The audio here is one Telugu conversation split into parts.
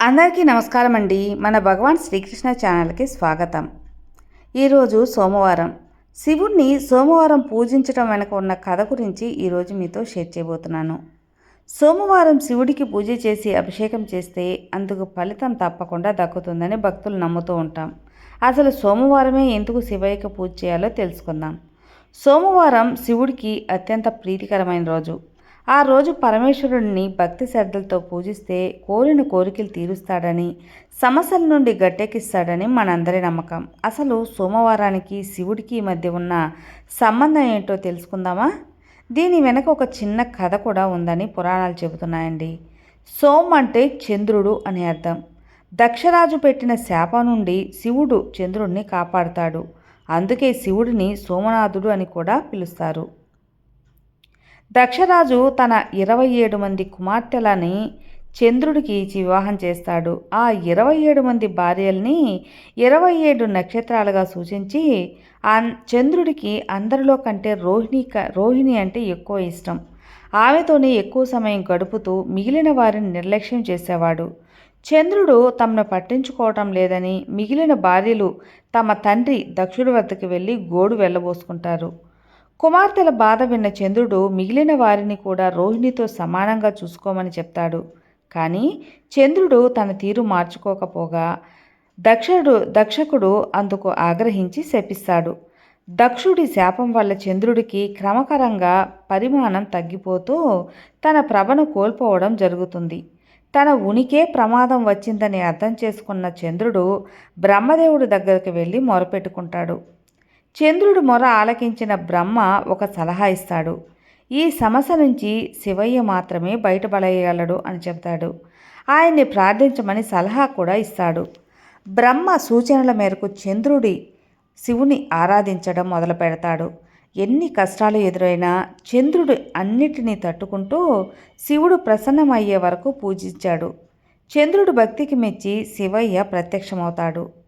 అందరికీ నమస్కారం అండి మన భగవాన్ శ్రీకృష్ణ ఛానల్కి స్వాగతం. ఈరోజు సోమవారం. శివుణ్ణి సోమవారం పూజించడం వెనక ఉన్న కథ గురించి ఈరోజు మీతో షేర్ చేయబోతున్నాను. సోమవారం శివుడికి పూజ చేసి అభిషేకం చేస్తే అందుకు ఫలితం తప్పకుండా దక్కుతుందని భక్తులు నమ్ముతూ ఉంటాం. అసలు సోమవారమే ఎందుకు శివయ్యకు పూజ చేయాలో తెలుసుకుందాం. సోమవారం శివుడికి అత్యంత ప్రీతికరమైన రోజు. ఆ రోజు పరమేశ్వరుడిని భక్తి శ్రద్ధలతో పూజిస్తే కోరిన కోరికలు తీరుస్తాడని సమస్యల నుండి గట్టెక్కిస్తాడని మనందరి నమ్మకం. అసలు సోమవారానికి శివుడికి మధ్య ఉన్న సంబంధం ఏంటో తెలుసుకుందామా? దీని వెనక ఒక చిన్న కథ కూడా ఉందని పురాణాలు చెబుతున్నాయండి. సోమ్ అంటే చంద్రుడు అని అర్థం. దక్షరాజు పెట్టిన శాపం నుండి శివుడు చంద్రుడిని కాపాడుతాడు. అందుకే శివుడిని సోమనాథుడు అని కూడా పిలుస్తారు. దక్షరాజు తన ఇరవై ఏడు మంది కుమార్తెలని చంద్రుడికి ఇచ్చి వివాహం చేస్తాడు. ఆ ఇరవై ఏడు మంది భార్యల్ని ఇరవై ఏడు నక్షత్రాలుగా సూచించి ఆ చంద్రుడికి అందరిలో కంటే రోహిణి రోహిణి అంటే ఎక్కువ ఇష్టం. ఆమెతోనే ఎక్కువ సమయం గడుపుతూ మిగిలిన వారిని నిర్లక్ష్యం చేసేవాడు. చంద్రుడు తమను పట్టించుకోవటం లేదని మిగిలిన భార్యలు తమ తండ్రి దక్షుడి వద్దకు వెళ్ళి గోడు వెళ్ళబోసుకుంటారు. కుమార్తెల బాధ విన్న చంద్రుడు మిగిలిన వారిని కూడా రోహిణితో సమానంగా చూసుకోమని చెప్తాడు. కానీ చంద్రుడు తన తీరు మార్చుకోకపోగా దక్షుడు దక్షకుడు అందుకు ఆగ్రహించి శపిస్తాడు. దక్షుడి శాపం వల్ల చంద్రుడికి క్రమకరంగా పరిమాణం తగ్గిపోతూ తన ప్రభను కోల్పోవడం జరుగుతుంది. తన ఉనికే ప్రమాదం వచ్చిందని అర్థం చేసుకున్న చంద్రుడు బ్రహ్మదేవుడి దగ్గరికి వెళ్ళి మొరపెట్టుకుంటాడు. చంద్రుడు మొర ఆలకించిన బ్రహ్మ ఒక సలహా ఇస్తాడు. ఈ సమస్య నుంచి శివయ్య మాత్రమే బయటపడేయగలడు అని చెప్తాడు ఆయన్ని ప్రార్థించమని సలహా కూడా ఇస్తాడు. బ్రహ్మ సూచనల మేరకు చంద్రుడి శివుని ఆరాధించడం మొదలు పెడతాడు. ఎన్ని కష్టాలు ఎదురైనా చంద్రుడు అన్నిటినీ తట్టుకుంటూ శివుడు ప్రసన్నమయ్యే వరకు పూజించాడు. చంద్రుడు భక్తికి మెచ్చి శివయ్య ప్రత్యక్షమవుతాడు.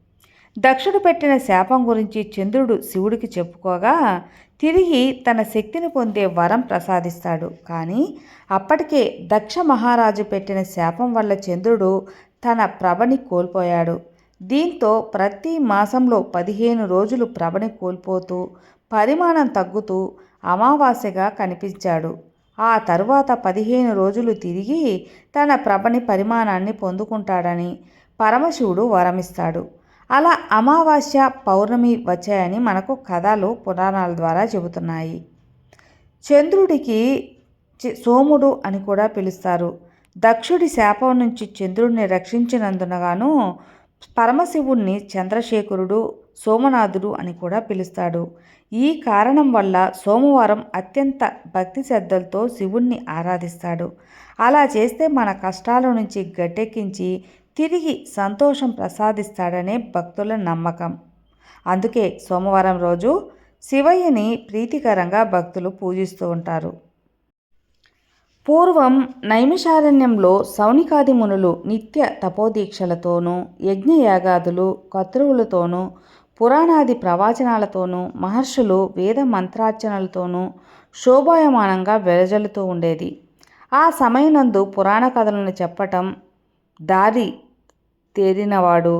దక్షుడు పెట్టిన శాపం గురించి చంద్రుడు శివుడికి చెప్పుకోగా తిరిగి తన శక్తిని పొందే వరం ప్రసాదిస్తాడు. కానీ అప్పటికే దక్ష మహారాజు పెట్టిన శాపం వల్ల చంద్రుడు తన ప్రభని కోల్పోయాడు. దీంతో ప్రతి మాసంలో పదిహేను రోజులు ప్రభని కోల్పోతూ పరిమాణం తగ్గుతూ అమావాస్యగా కనిపించాడు. ఆ తరువాత పదిహేను రోజులు తిరిగి తన ప్రభని పరిమాణాన్ని పొందుకుంటాడని పరమశివుడు వరమిస్తాడు. అలా అమావాస్య పౌర్ణమి వచ్చాయని మనకు కథలు పురాణాల ద్వారా చెబుతున్నాయి. చంద్రుడికి సోముడు అని కూడా పిలుస్తారు. దక్షుడి శాపం నుంచి చంద్రుడిని రక్షించినందునగాను పరమశివుణ్ణి చంద్రశేఖరుడు సోమనాథుడు అని కూడా పిలుస్తాడు. ఈ కారణం వల్ల సోమవారం అత్యంత భక్తి శ్రద్ధలతో శివుణ్ణి ఆరాధిస్తాడు. అలా చేస్తే మన కష్టాల నుంచి గట్టెక్కించి తిరిగి సంతోషం ప్రసాదిస్తాడనే భక్తుల నమ్మకం. అందుకే సోమవారం రోజు శివయ్యని ప్రీతికరంగా భక్తులు పూజిస్తూ ఉంటారు. పూర్వం నైమిషారణ్యంలో సౌనికాది మునులు నిత్య తపోదీక్షలతోనూ యజ్ఞయాగాదులు కత్రువులతోనూ పురాణాది ప్రవచనాలతోనూ మహర్షులు వేద మంత్రార్చనలతోనూ శోభాయమానంగా వెలజల్లుతూ ఉండేది. ఆ సమయనందు పురాణ కథలను చెప్పటం దారి తేరినవాడు.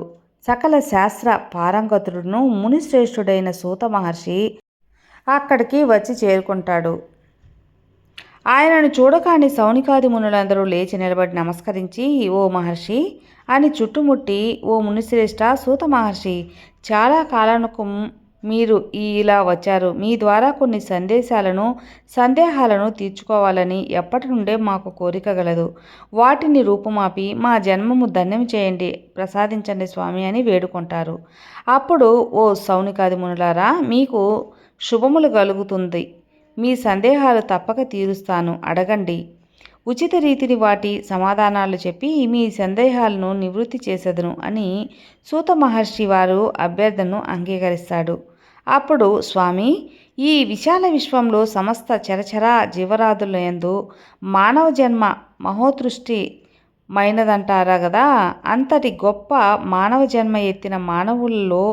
సకల శాస్త్ర పారంగతుడును మునిశ్రేష్ఠుడైన సూత మహర్షి అక్కడికి వచ్చి చేరుకుంటాడు. ఆయనను చూడకాని సౌనికాది మునులందరూ లేచి నిలబడి నమస్కరించి ఓ మహర్షి అని చుట్టుముట్టి ఓ మునిశ్రేష్ఠ సూత మహర్షి చాలా కాలానుకు మీరు ఇలా వచ్చారు. మీ ద్వారా కొన్ని సందేశాలను సందేహాలను తీర్చుకోవాలని ఎప్పటి నుండే మాకు కోరిక గలదు. వాటిని రూపుమాపి మా జన్మము ధన్యం చేయండి ప్రసాదించండి స్వామి అని వేడుకుంటారు. అప్పుడు ఓ సౌనికాది మునులారా మీకు శుభములు కలుగుతుంది. మీ సందేహాలు తప్పక తీరుస్తాను అడగండి. ఉచిత రీతిని వాటి సమాధానాలు చెప్పి మీ సందేహాలను నివృత్తి చేసేదను అని సూత మహర్షి వారు అభ్యర్థనను అంగీకరిస్తాడు. అప్పుడు స్వామి ఈ విశాల విశ్వంలో సమస్త చరచర జీవరాదుల ఎందు మానవ జన్మ మహోదృష్టి మైనదంటారా కదా అంతటి గొప్ప మానవ జన్మ ఎత్తిన మానవుల్లో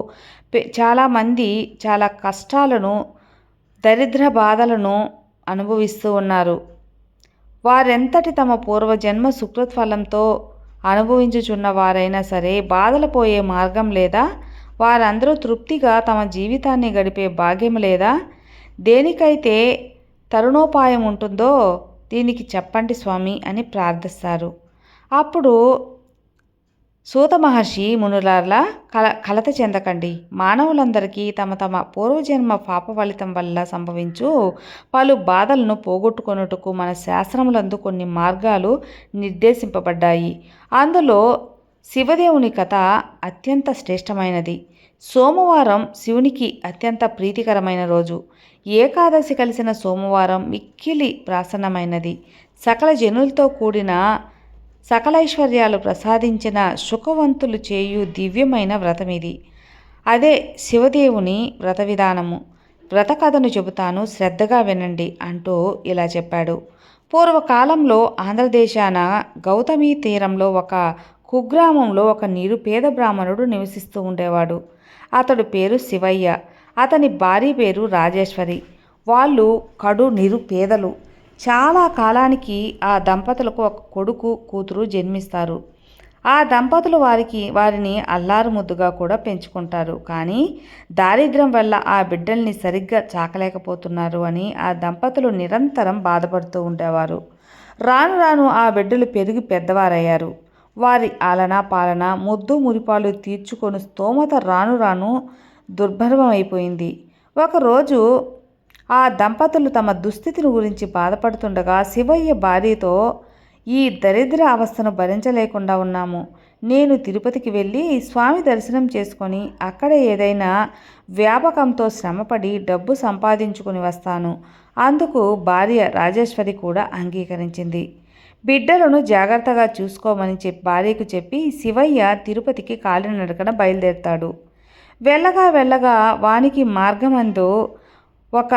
చాలామంది చాలా కష్టాలను దరిద్ర బాధలను అనుభవిస్తూ ఉన్నారు. వారెంతటి తమ పూర్వజన్మ సుకృత్ఫలంతో అనుభవించుచున్న వారైనా సరే బాధలు పోయే మార్గం లేదా? వారందరూ తృప్తిగా తమ జీవితాన్ని గడిపే భాగ్యం లేదా? దేనికైతే తరుణోపాయం ఉంటుందో దీనికి చెప్పండి స్వామి అని ప్రార్థిస్తారు. అప్పుడు సూత మహర్షి మునులార్లా కల కలత చెందకండి. మానవులందరికీ తమ తమ పూర్వజన్మ పాప ఫలితం వల్ల సంభవించు పలు బాధలను పోగొట్టుకొనుటకు మన శాస్త్రములందు కొన్ని మార్గాలు నిర్దేశింపబడ్డాయి. అందులో శివదేవుని కథ అత్యంత శ్రేష్టమైనది. సోమవారం శివునికి అత్యంత ప్రీతికరమైన రోజు. ఏకాదశి కలిసిన సోమవారం మిక్కిలి ప్రాసన్నమైనది. సకల జనులతో కూడిన సకలైశ్వర్యాలు ప్రసాదించిన సుఖవంతులు చేయు దివ్యమైన వ్రతం ఇది అదే శివదేవుని వ్రత విధానము వ్రత కథను చెబుతాను శ్రద్ధగా వినండి అంటూ ఇలా చెప్పాడు. పూర్వకాలంలో ఆంధ్రదేశాన గౌతమి తీరంలో ఒక కుగ్రామంలో ఒక నిరుపేద బ్రాహ్మణుడు నివసిస్తూ ఉండేవాడు. అతడు పేరు శివయ్య. అతని భార్య పేరు రాజేశ్వరి. వాళ్ళు కడు నిరుపేదలు చాలా కాలానికి ఆ దంపతులకు ఒక కొడుకు కూతురు జన్మిస్తారు. ఆ దంపతులు వారికి వారిని అల్లారు ముద్దుగా కూడా పెంచుకుంటారు. కానీ దారిద్ర్యం వల్ల ఆ బిడ్డల్ని సరిగ్గా చాకలేకపోతున్నారు అని ఆ దంపతులు నిరంతరం బాధపడుతూ ఉండేవారు. రాను రాను ఆ బిడ్డలు పెరిగి పెద్దవారయ్యారు. వారి ఆలన పాలన ముద్దు మురిపాలు తీర్చుకొని స్తోమత రాను రాను దుర్భరమైపోయింది. అయిపోయింది ఒకరోజు ఆ దంపతులు తమ దుస్థితిని గురించి బాధపడుతుండగా శివయ్య భార్యతో ఈ దరిద్ర అవస్థను భరించలేకుండా ఉన్నాము. నేను తిరుపతికి వెళ్ళి స్వామి దర్శనం చేసుకొని అక్కడ ఏదైనా వ్యాపకంతో శ్రమపడి డబ్బు సంపాదించుకుని వస్తాను. అందుకు భార్య రాజేశ్వరి కూడా అంగీకరించింది. బిడ్డలను జాగ్రత్తగా చూసుకోమని చెప్పి భార్యకు చెప్పి శివయ్య తిరుపతికి కాలినడకన బయలుదేరుతాడు. వెళ్ళగా వెళ్ళగా వానికి మార్గమందు ఒక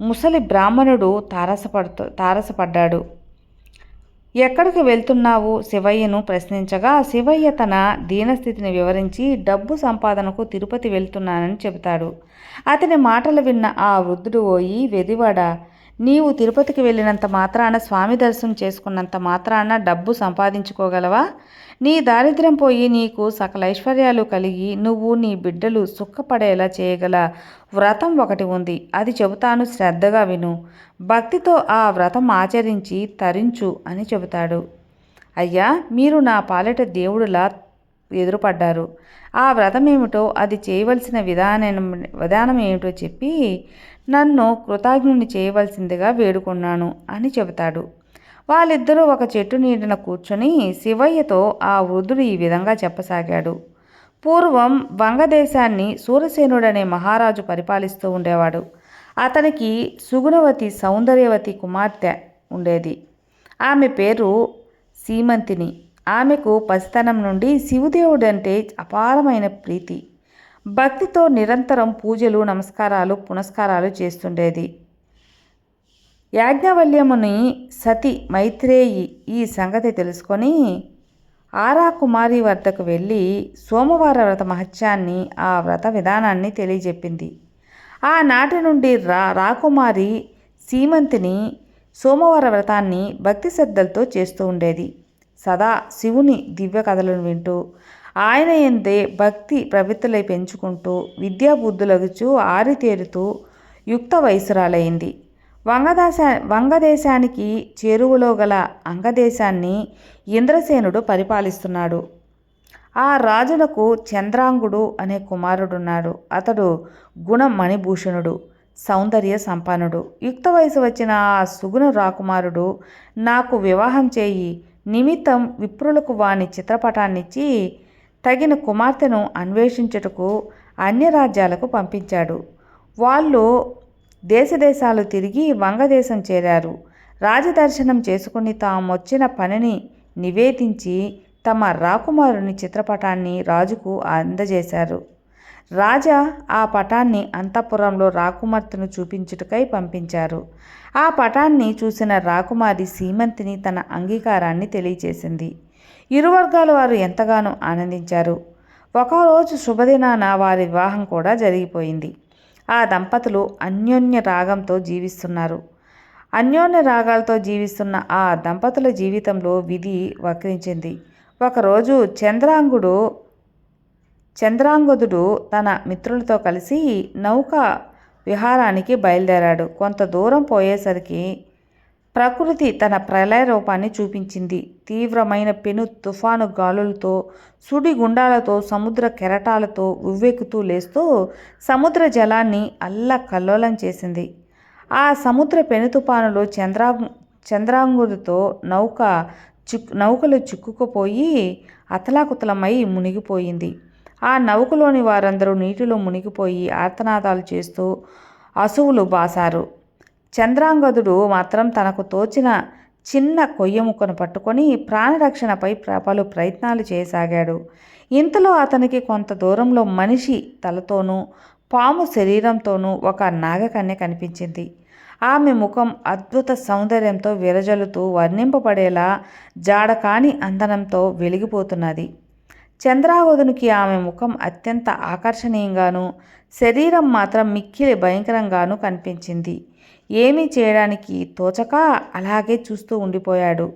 ముసలి బ్రాహ్మణుడు తారసపడుతూ తారసపడ్డాడు. ఎక్కడికి వెళ్తున్నావు? శివయ్యను ప్రశ్నించగా శివయ్య తన దీనస్థితిని వివరించి డబ్బు సంపాదనకు తిరుపతి వెళ్తున్నానని చెబుతాడు. అతని మాటలు విన్న ఆ వృద్ధుడు పోయి వెదివాడ? నీవు తిరుపతికి వెళ్ళినంత మాత్రాన స్వామి దర్శనం చేసుకున్నంత మాత్రాన డబ్బు సంపాదించుకోగలవా? నీ దారిద్ర్యం పోయి నీకు సకల ఐశ్వర్యాలు కలిగి నువ్వు నీ బిడ్డలు సుఖపడేలా చేయగల వ్రతం ఒకటి ఉంది. అది చెబుతాను శ్రద్ధగా విను. భక్తితో ఆ వ్రతం ఆచరించి తరించు అని చెబుతాడు. అయ్యా మీరు నా పాలిట దేవుడులా ఎదురుపడ్డారు. ఆ వ్రతం ఏమిటో అది చేయవలసిన విధానం విధానం ఏమిటో చెప్పి నన్ను కృతజ్ఞుని చేయవలసిందిగా వేడుకున్నాను అని చెబుతాడు. వాళ్ళిద్దరూ ఒక చెట్టు నీడన కూర్చొని శివయ్యతో ఆ వృద్ధుడు ఈ విధంగా చెప్పసాగాడు. పూర్వం వంగదేశాన్ని సూరసేనుడనే మహారాజు పరిపాలిస్తూ ఉండేవాడు. అతనికి సుగుణవతి సౌందర్యవతి కుమార్తె ఉండేది. ఆమె పేరు సీమంతిని. ఆమెకు పసితనం నుండి శివుదేవుడంటే అపారమైన ప్రీతి. భక్తితో నిరంతరం పూజలు నమస్కారాలు పునస్కారాలు చేస్తుండేది. యాజ్ఞవల్యముని సతి మైత్రేయి ఈ సంగతి తెలుసుకొని ఆరా కుమారి వద్దకు వెళ్ళి సోమవార వ్రత మహత్యాన్ని ఆ వ్రత విధానాన్ని తెలియజెప్పింది. ఆనాటి నుండి రా రాకుమారి సీమంతిని సోమవార వ్రతాన్ని భక్తి శ్రద్ధలతో చేస్తూ ఉండేది. సదా శివుని దివ్య కథలను వింటూ ఆయన ఎందే భక్తి ప్రవృత్తులై పెంచుకుంటూ విద్యాబుద్ధులగుచు ఆరితేరుతూ యుక్త వయసురాలైంది వంగదేశ వంగదేశానికి చేరువలో గల అంగదేశాన్ని ఇంద్రసేనుడు పరిపాలిస్తున్నాడు. ఆ రాజునకు చంద్రాంగుడు అనే కుమారుడున్నాడు. అతడు గుణమణిభూషణుడు సౌందర్య సంపన్నుడు. యుక్త వయసు వచ్చిన ఆ సుగుణ రాకుమారుడు నాకు వివాహం చేయి నిమిత్తం విప్రులకు వాని చిత్రపటాన్నిచ్చి తగిన కుమార్తెను అన్వేషించుటకు అన్య రాజ్యాలకు పంపించాడు. వాళ్ళు దేశదేశాలు తిరిగి వంగదేశం చేరారు. రాజదర్శనం చేసుకుని తామొచ్చిన పనిని నివేదించి తమ రాకుమారుని చిత్రపటాన్ని రాజుకు అందజేశారు. రాజా ఆ పటాన్ని అంతఃపురంలో రాకుమార్తెను చూపించుటకై పంపించారు. ఆ పటాన్ని చూసిన రాకుమారి సీమంతిని తన అంగీకారాన్ని తెలియచేసింది ఇరు వర్గాల వారు ఎంతగానో ఆనందించారు. ఒకరోజు శుభదినాన వారి వివాహం కూడా జరిగిపోయింది. ఆ దంపతులు అన్యోన్య రాగంతో జీవిస్తున్నారు. అన్యోన్య రాగాలతో జీవిస్తున్న ఆ దంపతుల జీవితంలో విధి వక్రించింది. ఒకరోజు చంద్రాంగుడు చంద్రాంగదుడు తన మిత్రులతో కలిసి నౌక విహారానికి బయలుదేరాడు. కొంత దూరం పోయేసరికి ప్రకృతి తన ప్రళయ రూపాన్ని చూపించింది. తీవ్రమైన పెను తుఫాను గాలులతో సుడి గుండాలతో సముద్ర కెరటాలతో ఉవ్వెక్కుతూ లేస్తూ సముద్ర జలాన్ని అల్ల కల్లోలం చేసింది. ఆ సముద్ర పెను తుఫానులో చంద్రా చంద్రాంగుడితో నౌక చిక్కు నౌకలు చిక్కుకుపోయి అతలాకుతలమై మునిగిపోయింది. ఆ నౌకలోని వారందరూ నీటిలో మునిగిపోయి ఆర్తనాదాలు చేస్తూ అసువులు బాసారు. చంద్రాంగదుడు మాత్రం తనకు తోచిన చిన్న కొయ్య ముక్కను పట్టుకొని ప్రాణరక్షణపై పలు ప్రయత్నాలు చేయసాగాడు. ఇంతలో అతనికి కొంత దూరంలో మనిషి తలతోనూ పాము శరీరంతోనూ ఒక నాగకన్య కనిపించింది. ఆమె ముఖం అద్భుత సౌందర్యంతో విరజలుతూ వర్ణింపబడేలా జాడకాని అందనంతో వెలిగిపోతున్నది. చంద్రావధునికి ఆమె ముఖం అత్యంత ఆకర్షణీయంగాను శరీరం మాత్రం మిక్కిలి భయంకరంగాను కనిపించింది. ఏమీ చేయడానికి తోచక అలాగే చూస్తూ ఉండిపోయాడు.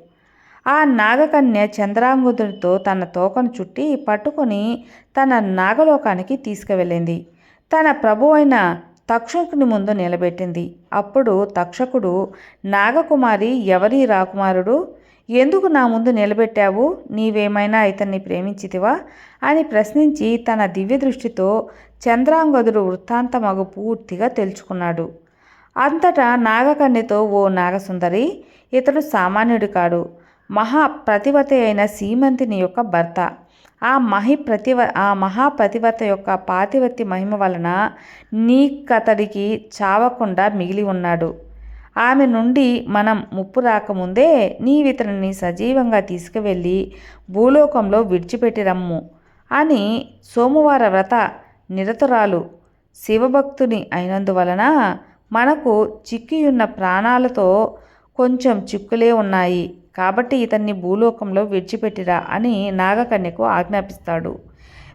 ఆ నాగకన్య చంద్రాంగుదుడితో తన తోకను చుట్టి పట్టుకొని తన నాగలోకానికి తీసుకువెళ్ళింది. తన ప్రభు అయిన తక్షకుని ముందు నిలబెట్టింది. అప్పుడు తక్షకుడు నాగకుమారి ఎవరి రాకుమారుడు? ఎందుకు నా ముందు నిలబెట్టావు? నీవేమైనా ఇతన్ని ప్రేమించితివా? అని ప్రశ్నించి తన దివ్య దృష్టితో చంద్రాంగదుడు వృత్తాంతమగు పూర్తిగా తెలుసుకున్నాడు అంతటా నాగకన్యతో ఓ నాగసుందరి ఇతడు సామాన్యుడు కాడు. మహా ప్రతివతి అయిన సీమంతిని యొక్క భర్త. ఆ మహి ప్రతివ ఆ మహాప్రతివత యొక్క పాతివత్తి మహిమ వలన నీకతడికి చావకుండా మిగిలి ఉన్నాడు. ఆమె నుండి మనం ముప్పు రాకముందే నీవితనిని సజీవంగా తీసుకువెళ్ళి భూలోకంలో విడిచిపెట్టి రమ్ము అని సోమవార వ్రత నిరతురాలు శివభక్తుని అయినందువలన మనకు చిక్కియున్న ప్రాణాలతో కొంచెం చిక్కులే ఉన్నాయి. కాబట్టి ఇతన్ని భూలోకంలో విడిచిపెట్టిరా అని నాగకన్యకు ఆజ్ఞాపిస్తాడు.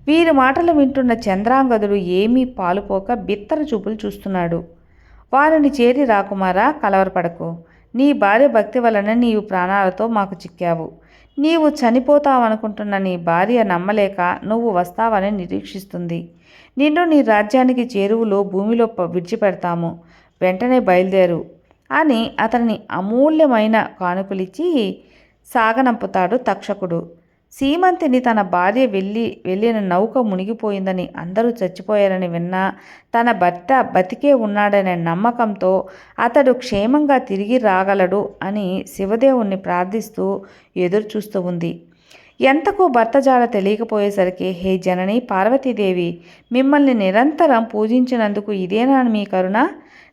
వీరి మాటలు వింటున్న చంద్రాంగదుడు ఏమీ పాలుపోక బిత్తర చూపులు చూస్తున్నాడు. వారిని చేరి రాకుమారా కలవరపడకు. నీ భార్య భక్తి వలన నీవు ప్రాణాలతో మాకు చిక్కావు. నీవు చనిపోతావనుకుంటున్న నీ భార్య నమ్మలేక నువ్వు వస్తావని నిరీక్షిస్తుంది. నిన్ను నీ రాజ్యానికి చేరువులో భూమిలో విడిచిపెడతాము. వెంటనే బయలుదేరు అని అతని అమూల్యమైన కానుకలిచ్చి సాగనంపుతాడు తక్షకుడు. సీమంతిని తన భార్య వెళ్ళి వెళ్ళిన నౌక మునిగిపోయిందని అందరూ చచ్చిపోయారని విన్నా తన భర్త బతికే ఉన్నాడనే నమ్మకంతో అతడు క్షేమంగా తిరిగి రాగలడు అని శివదేవుణ్ణి ప్రార్థిస్తూ ఎదురు చూస్తూ ఉంది. ఎంతకు భర్త జాడ తెలియకపోయేసరికి హే జనని పార్వతీదేవి మిమ్మల్ని నిరంతరం పూజించినందుకు ఇదేనా మీ కరుణ?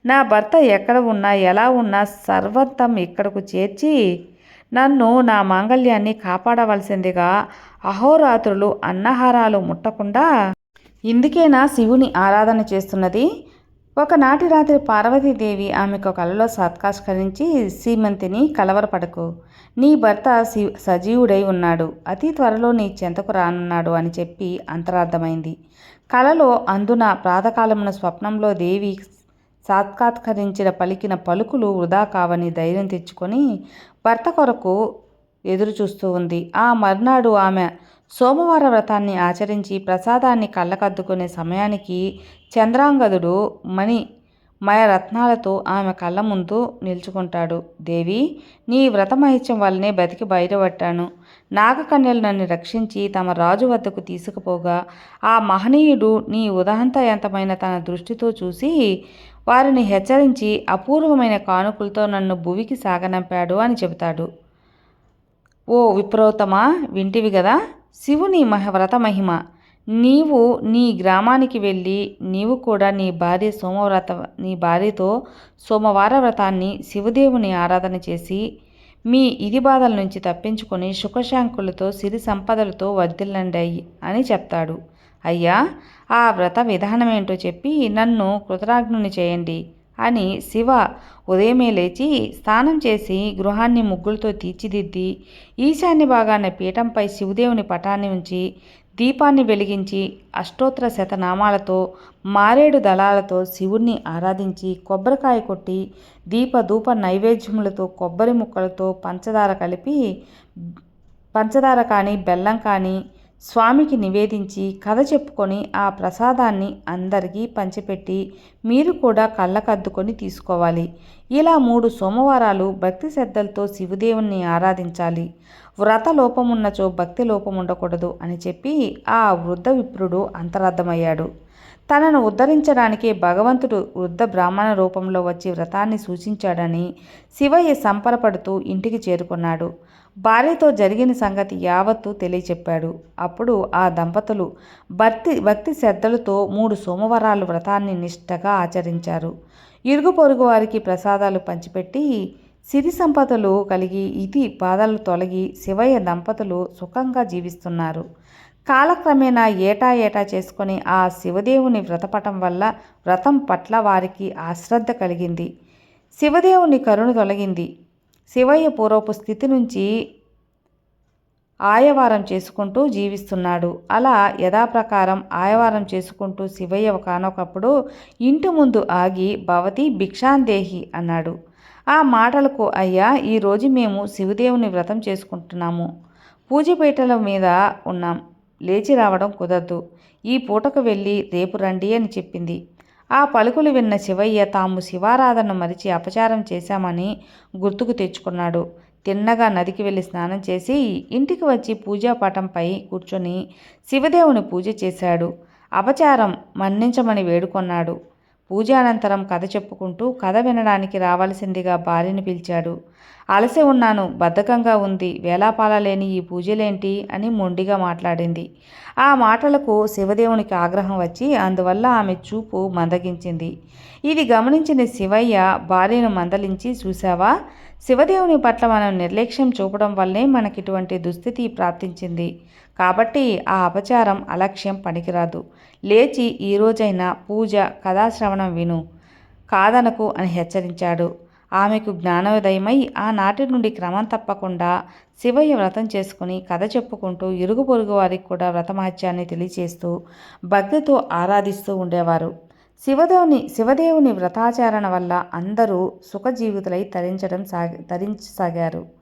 నా భర్త ఎక్కడ ఉన్నా ఎలా ఉన్నా సర్వంతం ఇక్కడకు చేర్చి నన్ను నా మాంగళ్యాన్ని కాపాడవలసిందిగా అహోరాత్రులు అన్నహారాలు ముట్టకుండా ఇందుకేనా శివుని ఆరాధన చేస్తున్నది ఒకనాటి రాత్రి పార్వతీదేవి ఆమెకు కలలో సత్కాష్కరించి సీమంతిని కలవరపడకు. నీ భర్త శి సజీవుడై ఉన్నాడు. అతి త్వరలో నీ చెంతకు రానున్నాడు అని చెప్పి అంతరార్థమైంది. కలలో అందున ప్రాతకాలమున స్వప్నంలో దేవి సాత్కాత్కరించిన పలికిన పలుకులు వృధా కావని ధైర్యం తెచ్చుకొని భర్త కొరకు ఎదురు చూస్తూ ఉంది. ఆ మర్నాడు ఆమె సోమవార వ్రతాన్ని ఆచరించి ప్రసాదాన్ని కళ్ళకద్దుకునే సమయానికి చంద్రాంగదుడు మణి రత్నాలతో ఆమె కళ్ళ ముందు నిల్చుకుంటాడు. దేవి నీ వ్రతమహిత్యం వల్లనే బతికి బయటపట్టాను నాగకన్యలు నన్ను రక్షించి తమ రాజు వద్దకు తీసుకుపోగా ఆ మహనీయుడు నీ ఉదాహంతయంతమైన తన దృష్టితో చూసి వారిని హెచ్చరించి అపూర్వమైన కానుకలతో నన్ను భువికి సాగనంపాడు అని చెబుతాడు. ఓ విప్రోతమా వింటివి కదా శివుని మహ వ్రత మహిమ నీవు నీ గ్రామానికి వెళ్ళి నీవు కూడా నీ భార్య సోమవ్రత నీ భార్యతో సోమవార వ్రతాన్ని శివదేవుని ఆరాధన చేసి మీ ఇది బాధల నుంచి తప్పించుకొని సుఖశాంకులతో సిరి సంపదలతో వర్ధిల్లండి అని చెప్తాడు. అయ్యా ఆ వ్రత విధానమేంటో చెప్పి నన్ను కృతరాజ్ఞుని చేయండి అని శివ ఉదయమే లేచి స్నానం చేసి గృహాన్ని ముగ్గులతో తీర్చిదిద్ది ఈశాన్య భాగాన పీఠంపై శివదేవుని పటాన్ని ఉంచి దీపాన్ని వెలిగించి అష్టోత్తర శతనామాలతో మారేడు దళాలతో శివుణ్ణి ఆరాధించి కొబ్బరికాయ కొట్టి దీప ధూప నైవేద్యములతో కొబ్బరి ముక్కలతో పంచదార కలిపి పంచదార కానీ బెల్లం కానీ స్వామికి నివేదించి కథ చెప్పుకొని ఆ ప్రసాదాన్ని అందరికీ పంచిపెట్టి మీరు కూడా కళ్ళకద్దుకొని తీసుకోవాలి. ఇలా మూడు సోమవారాలు భక్తి శ్రద్ధలతో శివదేవుణ్ణి ఆరాధించాలి. వ్రత లోపమున్నచో భక్తి లోపం ఉండకూడదు అని చెప్పి ఆ వృద్ధ విప్రుడు అంతరార్థమయ్యాడు. తనను ఉద్ధరించడానికి భగవంతుడు వృద్ధ బ్రాహ్మణ రూపంలో వచ్చి వ్రతాన్ని సూచించాడని శివయ్య సంపరపడుతూ ఇంటికి చేరుకున్నాడు. భార్యతో జరిగిన సంగతి యావత్తు తెలియచెప్పాడు. అప్పుడు ఆ దంపతులు భక్తి భక్తి శ్రద్ధలతో మూడు సోమవారాలు వ్రతాన్ని నిష్ఠగా ఆచరించారు. ఇరుగు పొరుగు వారికి ప్రసాదాలు పంచిపెట్టి సిరి సంపదలు కలిగి ఇది బాధలు తొలగి శివయ్య దంపతులు సుఖంగా జీవిస్తున్నారు. కాలక్రమేణా ఏటా ఏటా చేసుకొని ఆ శివదేవుని వ్రతపటం వల్ల వ్రతం పట్ల వారికి ఆశ్రద్ధ కలిగింది. శివదేవుని కరుణ తొలగింది. శివయ్య పూర్వపు స్థితి నుంచి ఆయవారం చేసుకుంటూ జీవిస్తున్నాడు. అలా యథాప్రకారం ఆయవారం చేసుకుంటూ శివయ్య ఒకనొకప్పుడు ఇంటి ముందు ఆగి భవతి భిక్షాందేహి అన్నాడు. ఆ మాటలకు అయ్యా ఈరోజు మేము శివదేవుని వ్రతం చేసుకుంటున్నాము. పూజపేటల మీద ఉన్నాం. లేచి రావడం కుదరదు. ఈ పూటకు వెళ్ళి రేపు రండి అని చెప్పింది. ఆ పలుకులు విన్న శివయ్య తాము శివారాధన మరిచి అపచారం చేశామని గుర్తుకు తెచ్చుకున్నాడు. తిన్నగా నదికి వెళ్ళి స్నానం చేసి ఇంటికి వచ్చి పూజాపాఠంపై కూర్చొని శివదేవుని పూజ చేశాడు. అపచారం మన్నించమని వేడుకొన్నాడు. పూజానంతరం కథ చెప్పుకుంటూ కథ వినడానికి రావాల్సిందిగా భార్యని పిలిచాడు. అలసి ఉన్నాను బద్ధకంగా ఉంది వేలాపాల లేని ఈ పూజలేంటి? అని మొండిగా మాట్లాడింది. ఆ మాటలకు శివదేవునికి ఆగ్రహం వచ్చి అందువల్ల ఆమె చూపు మందగించింది. ఇది గమనించిన శివయ్య భార్యను మందలించి చూశావా? శివదేవుని పట్ల మనం నిర్లక్ష్యం చూపడం వల్లే మనకి ఇటువంటి దుస్థితి ప్రాప్తించింది. కాబట్టి ఆ అపచారం అలక్ష్యం పనికిరాదు. లేచి ఈ రోజైనా పూజ కథాశ్రవణం విను. కాదనకు అని హెచ్చరించాడు. ఆమెకు జ్ఞానోదయమై ఆనాటి నుండి క్రమం తప్పకుండా శివయ్య వ్రతం చేసుకుని కథ చెప్పుకుంటూ ఇరుగు పొరుగు వారికి కూడా వ్రతమహత్యాన్ని తెలియచేస్తూ భక్తితో ఆరాధిస్తూ ఉండేవారు. శివదేవుని శివదేవుని వ్రతాచరణ వల్ల అందరూ సుఖజీవితులై తరించడం సాగి తరించసాగారు.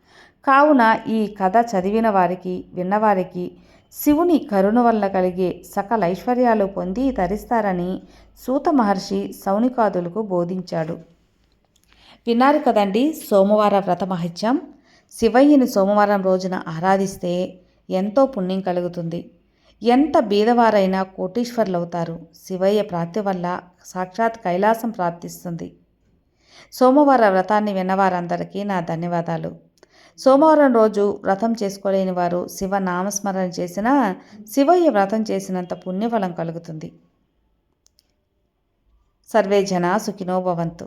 కావున ఈ కథ చదివిన వారికి విన్నవారికి శివుని కరుణ వల్ల కలిగే సకల ఐశ్వర్యాలు పొంది తరిస్తారని సూత మహర్షి సౌనికాదులకు బోధించాడు. విన్నారు కదండి సోమవార వ్రత మహత్యం? శివయ్యని సోమవారం రోజున ఆరాధిస్తే ఎంతో పుణ్యం కలుగుతుంది. ఎంత బీదవారైనా కోటీశ్వర్లు అవుతారు శివయ్య ప్రాప్తి వల్ల సాక్షాత్ కైలాసం ప్రాప్తిస్తుంది. సోమవార వ్రతాన్ని విన్నవారందరికీ నా ధన్యవాదాలు. సోమవారం రోజు వ్రతం చేసుకోలేని వారు శివ నామస్మరణ చేసినా శివయ్య వ్రతం చేసినంత పుణ్యఫలం కలుగుతుంది. సర్వే జనా సుఖినో భవంతు.